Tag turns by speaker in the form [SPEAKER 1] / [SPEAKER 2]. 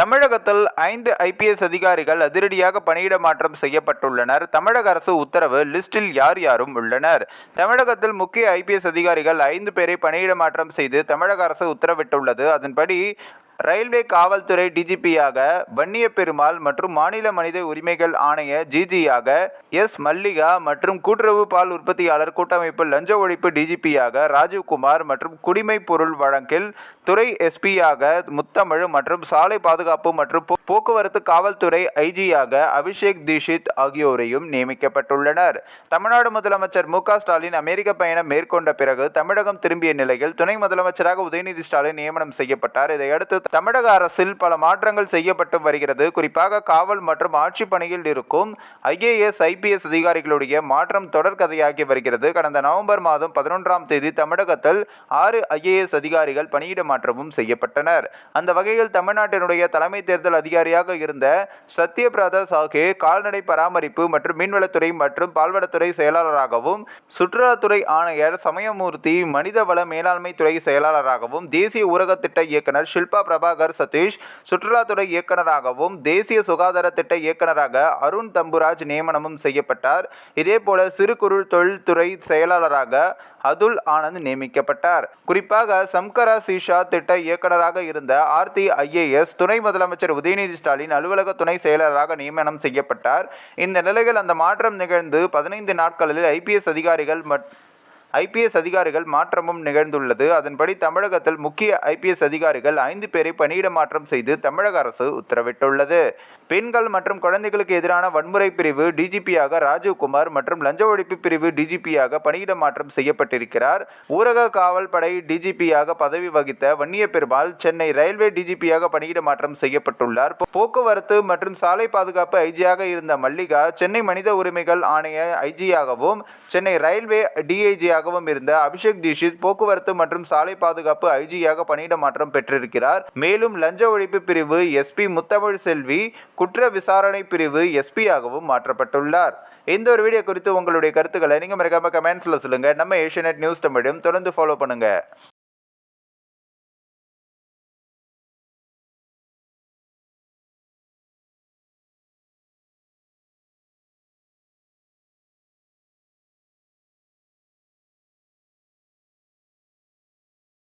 [SPEAKER 1] தமிழகத்தில் ஐந்து ஐபிஎஸ் அதிகாரிகள் அதிரடியாக பணியிட மாற்றம் செய்யப்பட்டுள்ளனர். தமிழக அரசு உத்தரவு லிஸ்டில் யார் யாரும் உள்ளனர். தமிழகத்தில் முக்கிய ஐபிஎஸ் அதிகாரிகள் ஐந்து பேரை பணியிட மாற்றம் செய்து தமிழக அரசு உத்தரவிட்டுள்ளது. அதன்படி ரயில்வே காவல்துறை டிஜிபியாக வன்னிய பெருமாள் மற்றும் மாநில மனித உரிமைகள் ஆணைய ஜிஜியாக எஸ். மல்லிகா மற்றும் கூட்டுறவு பால் உற்பத்தியாளர் கூட்டமைப்பு லஞ்ச ஒழிப்பு டிஜிபியாக ராஜீவ்குமார் மற்றும் குடிமை பொருள் வழக்கில் துறை எஸ்பியாக முத்தமிழ் மற்றும் சாலை பாதுகாப்பு மற்றும் போக்குவரத்து காவல்துறை ஐஜியாக அபிஷேக் தீஷித் ஆகியோரையும் நியமிக்கப்பட்டுள்ளனர். தமிழ்நாடு முதலமைச்சர் மு ஸ்டாலின் அமெரிக்க பயணம் மேற்கொண்ட பிறகு தமிழகம் திரும்பிய நிலையில் துணை முதலமைச்சராக உதயநிதி ஸ்டாலின் நியமனம் செய்யப்பட்டார். இதையடுத்து தமிழக அரசில் பல மாற்றங்கள் செய்யப்பட்டு வருகிறது. குறிப்பாக காவல் மற்றும் ஆட்சி பணியில் இருக்கும் ஐஏஎஸ் ஐபிஎஸ் அதிகாரிகளுடைய மாற்றம் தொடர்கதையாகி வருகிறது. கடந்த நவம்பர் மாதம் பதினொன்றாம் தேதி தமிழகத்தில் ஆறு ஐஏஎஸ் அதிகாரிகள் பணியிட மாற்றமும் செய்யப்பட்டனர். அந்த வகையில் தமிழ்நாட்டினுடைய தலைமை தேர்தல் அதிகாரியாக இருந்த சத்யபிரதா சாஹே கால்நடை பராமரிப்பு மற்றும் மீன்வளத்துறை மற்றும் பால்வளத்துறை செயலாளராகவும் சுற்றுலாத்துறை ஆணையர் சமயமூர்த்தி மனிதவள மேலாண்மை துறை செயலாளராகவும் தேசிய ஊரக திட்ட இயக்குனர் ஷில்பா பிரபாகர் சதீஷ் சுற்றுலாத்துறை இயக்குனராகவும் தேசிய சுகாதார திட்ட இயக்குனராக அருண் தம்புராஜ் நியமனமும் செய்யப்பட்டார். இதேபோல சிறு குறு தொழில்துறை செயலாளராக அதுல் ஆனந்த் நியமிக்கப்பட்டார். குறிப்பாக சம்கரா சீஷா திட்ட இயக்குனராக இருந்த ஆர்த்தி ஐஏஎஸ் துணை முதலமைச்சர் உதயநிதி ஸ்டாலின் அலுவலக துணை செயலராக நியமனம் செய்யப்பட்டார். இந்த நிலையில் அந்த மாற்றம் நிகழ்ந்து பதினைந்து நாட்களில் ஐபிஎஸ் அதிகாரிகள் ஐபிஎஸ் அதிகாரிகள் மாற்றமும் நிகழ்ந்துள்ளது. அதன்படி தமிழகத்தில் முக்கிய ஐபிஎஸ் அதிகாரிகள் ஐந்து பேரை பணியிட மாற்றம் செய்து தமிழக அரசு உத்தரவிட்டுள்ளது. பெண்கள் மற்றும் குழந்தைகளுக்கு எதிரான வன்முறை பிரிவு டிஜிபியாக ராஜீவ்குமார் மற்றும் லஞ்ச ஒழிப்பு பிரிவு டிஜிபியாக பணியிட மாற்றம் செய்யப்பட்டிருக்கிறார். ஊரக காவல் படை டிஜிபியாக பதவி வகித்த வன்னிய பெருமாள் சென்னை ரயில்வே டிஜிபியாக பணியிட மாற்றம் செய்யப்பட்டுள்ளார். போக்குவரத்து மற்றும் சாலை பாதுகாப்பு ஐஜியாக இருந்த மல்லிகா சென்னை மனித உரிமைகள் ஆணைய ஐஜியாகவும் சென்னை ரயில்வே டிஐஜியாகவும் இருந்த அபிஷேக் தீஷித் போக்குவரத்து மற்றும் சாலை பாதுகாப்பு ஐஜியாக பணியிட மாற்றம் பெற்றிருக்கிறார். மேலும் லஞ்ச ஒழிப்பு பிரிவு எஸ்பி முத்தமிழ் செல்வி குற்ற விசாரணை பிரிவு எஸ்பியாகவும் மாற்றப்பட்டுள்ளார். இந்த ஒரு வீடியோ குறித்து உங்களுடைய கருத்துக்களை நீங்கள் மறக்காம கமெண்ட்ஸில் சொல்லுங்கள் நம்ம ஏஷியநெட் நியூஸ் தமிழும் தொடர்ந்து ஃபாலோ பண்ணுங்கள்